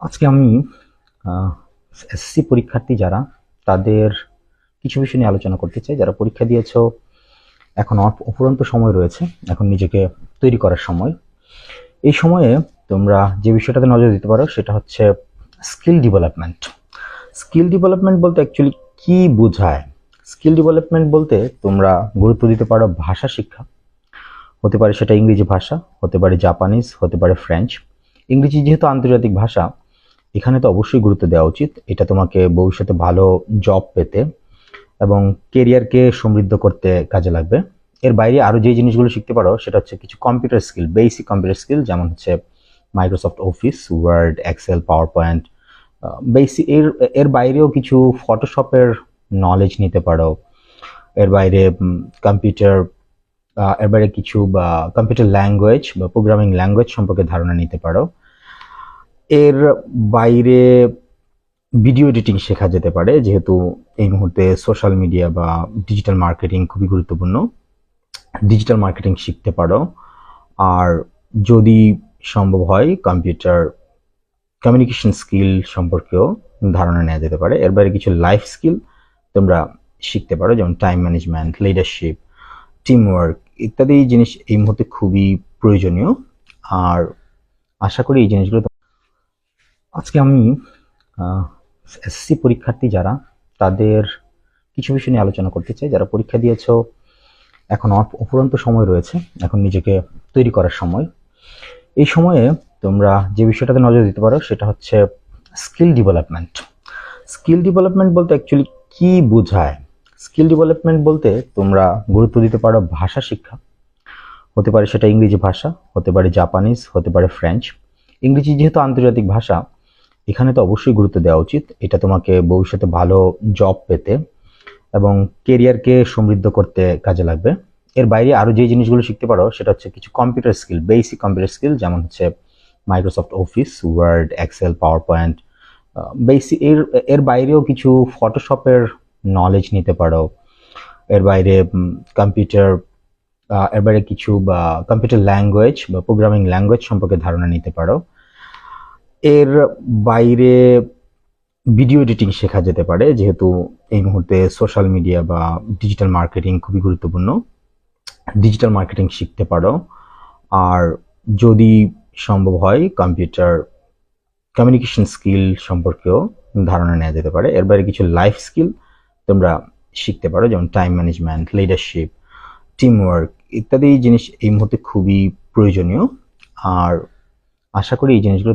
আজকে আমি এসএসসি পরীক্ষার্থী যারা, তাদের কিছু বিষয় নিয়ে আলোচনা করতে চাই। যারা পরীক্ষা দিয়েছ, এখন অফুরন্ত সময় রয়েছে, এখন নিজেকে তৈরি করার সময়। এই সময়ে তোমরা যে বিষয়টাতে নজর দিতে পারো, সেটা হচ্ছে স্কিল ডেভেলপমেন্ট। স্কিল ডেভেলপমেন্ট বলতে অ্যাকচুয়ালি কি বোঝায়? স্কিল ডেভেলপমেন্ট বলতে তোমরা গুরুত্ব দিতে পারো ভাষা শিক্ষা। হতে পারে সেটা ইংরেজি ভাষা, হতে পারে জাপানিজ, হতে পারে ফ্রেঞ্চ। ইংরেজি যেহেতু আন্তর্জাতিক ভাষা এখানে তো অবশ্যই গুরুত্ব দেওয়া উচিত। এটা তোমাকে ভবিষ্যতে ভালো জব পেতে এবং কেরিয়ারকে সমৃদ্ধ করতে কাজে লাগবে। এর বাইরে আরও যে জিনিসগুলো শিখতে পারো, সেটা হচ্ছে কিছু computer skill basic computer skill যেমন হচ্ছে Microsoft Office Word Excel PowerPoint basic এর এর বাইরেও কিছু ফটোশপের নলেজ নিতে পারো। এর বাইরে কম্পিউটার এর বাইরে কিছু বা কম্পিউটার ল্যাঙ্গুয়েজ বা প্রোগ্রামিং ল্যাঙ্গুয়েজ সম্পর্কে ধারণা নিতে পারো। এর বাইরে ভিডিও এডিটিং শেখা যেতে পারে, যেহেতু এই মুহূর্তে সোশ্যাল মিডিয়া বা ডিজিটাল মার্কেটিং খুবই গুরুত্বপূর্ণ। ডিজিটাল মার্কেটিং শিখতে পারো। আর যদি সম্ভব হয় কম্পিউটার কমিউনিকেশন স্কিল সম্পর্কেও ধারণা নেওয়া যেতে পারে। এর বাইরে কিছু লাইফ স্কিল তোমরা শিখতে পারো, যেমন time management leadership team work ইত্যাদি জিনিস এই মুহূর্তে খুবই প্রয়োজনীয়। আর আশা করি এই জিনিসগুলো আজকে আমি এসএসসি পরীক্ষার্থী যারা, তাদের কিছু বিষয় নিয়ে আলোচনা করতে চাই। যারা পরীক্ষা দিয়েছ, এখন অল্প অফুরন্ত সময় রয়েছে, এখন নিজেকে তৈরি করার সময়। এই সময়ে তোমরা যে বিষয়টাতে নজর দিতে পারো, সেটা হচ্ছে স্কিল ডেভেলপমেন্ট। স্কিল ডেভেলপমেন্ট বলতে অ্যাকচুয়ালি কি বোঝায়? স্কিল ডেভেলপমেন্ট বলতে তোমরা গুরুত্ব দিতে পারো ভাষা শিক্ষা। হতে পারে সেটা ইংরেজি ভাষা, হতে পারে জাপানিজ, হতে পারে ফ্রেঞ্চ। ইংরেজি যেহেতু আন্তর্জাতিক ভাষা এখানে তো অবশ্যই গুরুত্ব দেওয়া উচিত। এটা তোমাকে ভবিষ্যতে ভালো জব পেতে এবং কেরিয়ারকে সমৃদ্ধ করতে কাজে লাগবে। এর বাইরে আরও যে জিনিসগুলো শিখতে পারো, সেটা হচ্ছে কিছু computer skill basic computer skill যেমন হচ্ছে Microsoft Office Word Excel PowerPoint basic এর এর বাইরেও কিছু ফটোশপের নলেজ নিতে পারো। এর বাইরে কম্পিউটার এর বাইরে কিছু বা কম্পিউটার ল্যাঙ্গুয়েজ বা প্রোগ্রামিং ল্যাঙ্গুয়েজ সম্পর্কে ধারণা নিতে পারো। এর বাইরে ভিডিও এডিটিং শেখা যেতে পারে, যেহেতু এই মুহূর্তে সোশ্যাল মিডিয়া বা ডিজিটাল মার্কেটিং খুবই গুরুত্বপূর্ণ। ডিজিটাল মার্কেটিং শিখতে পারো। আর যদি সম্ভব হয় কম্পিউটার কমিউনিকেশন স্কিল সম্পর্কেও ধারণা নেওয়া যেতে পারে। এর বাইরে কিছু লাইফ স্কিল তোমরা শিখতে পারো, যেমন time management leadership team work ইত্যাদি জিনিস এই মুহূর্তে খুবই প্রয়োজনীয়। আর আশা করি এই জিনিসগুলো